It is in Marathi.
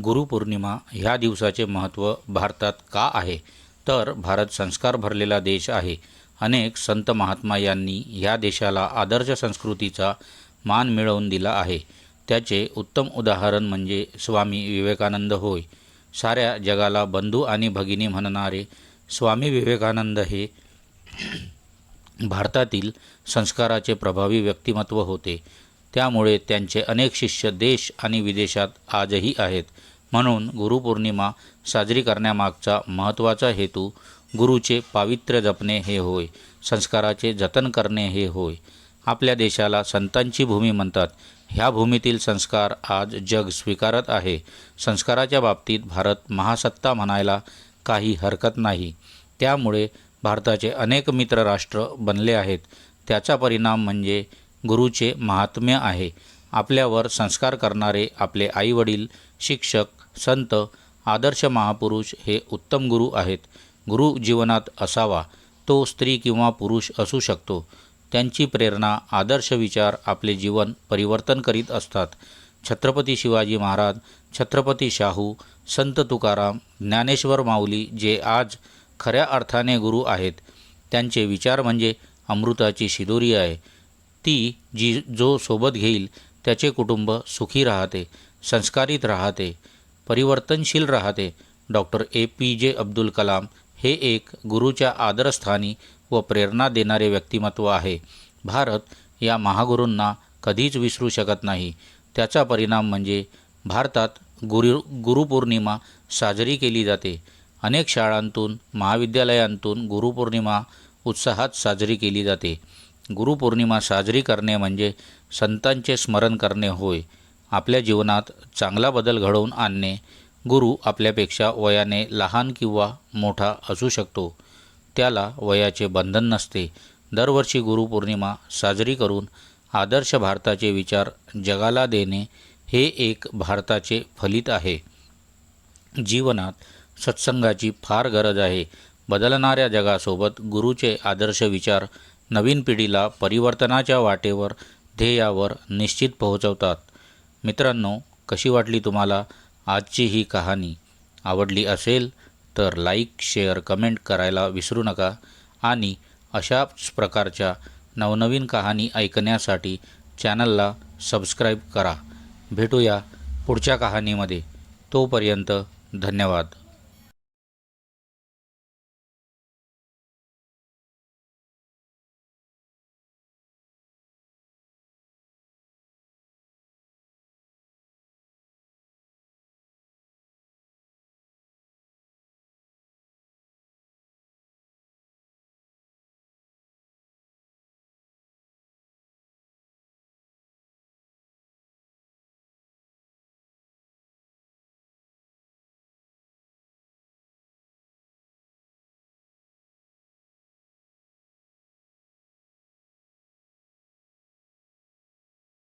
गुरुपौर्णिमा ह्या दिवसाचे महत्त्व भारतात का आहे? तर भारत संस्कार भरलेला देश आहे. अनेक संत महात्मा यांनी ह्या देशाला आदर्श संस्कृतीचा मान मिळवून दिला आहे. त्याचे उत्तम उदाहरण म्हणजे स्वामी विवेकानंद होय. साऱ्या जगाला बंधू आणि भगिनी म्हणणारे स्वामी विवेकानंद हे भारतातील संस्काराचे प्रभावी व्यक्तिमत्व होते. त्यामुळे त्यांचे अनेक शिष्य देश आणि विदेशात आजही आहेत. म्हणून गुरुपौर्णिमा साजरी करण्यामागचा महत्त्वाचा हेतू गुरुचे पावित्र्य जपणे हे होय संस्काराचे जतन करणे हे होय. आपल्या देशाला संतांची भूमी म्हणतात. ह्या भूमीतील संस्कार आज जग स्वीकारत आहे. संस्काराच्या बाबतीत भारत महासत्ता म्हणायला काही हरकत नाही. त्यामुळे भारताचे अनेक मित्र राष्ट्र बनले आहेत. त्याचा परिणाम म्हणजे गुरुचे महात्म्य आहे. आपल्यावर संस्कार करणारे आपले आईवडील शिक्षक संत आदर्श महापुरुष हे उत्तम गुरु आहेत. गुरु जीवनात असावा तो स्त्री किंवा पुरुष असू शकतो. त्यांची प्रेरणा आदर्श विचार आपले जीवन परिवर्तन करीत असतात. छत्रपती शिवाजी महाराज छत्रपती शाहू संत तुकाराम ज्ञानेश्वर माऊली जे आज खऱ्या अर्थाने गुरु आहेत. त्यांचे विचार म्हणजे अमृताची शिदोरी आहे. ती जी जो सोबत घेईल त्याचे कुटुंब सुखी राहते संस्कारित राहते परिवर्तनशील राहते. डॉक्टर ए पी जे अब्दुल कलाम हे एक गुरुच्या आदरस्थानी व प्रेरणा देणारे व्यक्तिमत्व आहे. भारत या महागुरूंना कधीच विसरू शकत नाही. त्याचा परिणाम म्हणजे भारतात गुरु गुरुपौर्णिमा साजरी केली जाते. अनेक शाळांतून महाविद्यालयांतून गुरुपौर्णिमा उत्साहात साजरी केली जाते. गुरुपौर्णिमा साजरी करणे म्हणजे संतांचे स्मरण करणे होय. आपल्या जीवनात चांगला बदल घडवून आणणे गुरु आपल्यापेक्षा वयाने लहान किंवा मोठा असू शकतो. त्याला वयाचे बंधन नसते. दरवर्षी गुरुपौर्णिमा साजरी करून आदर्श भारताचे विचार जगाला देणे हे एक भारताचे फलित आहे. जीवनात सत्संगाची फार गरज आहे. बदलणाऱ्या जगासोबत गुरुचे आदर्श विचार नवीन पिढीला परिवर्तनाच्या वाटेवर ध्येयावर निश्चित पोहोचवतात. मित्रांनो कशी वाटली तुम्हाला आजची ही कहाणी? आवडली असेल तर लाईक शेअर कमेंट करायला विसरू नका आणि अशाच प्रकारच्या नवनवीन कहाणी ऐकण्यासाठी चॅनलला सबस्क्राईब करा. भेटूया पुढच्या कहाणीमध्ये. तोपर्यंत धन्यवाद.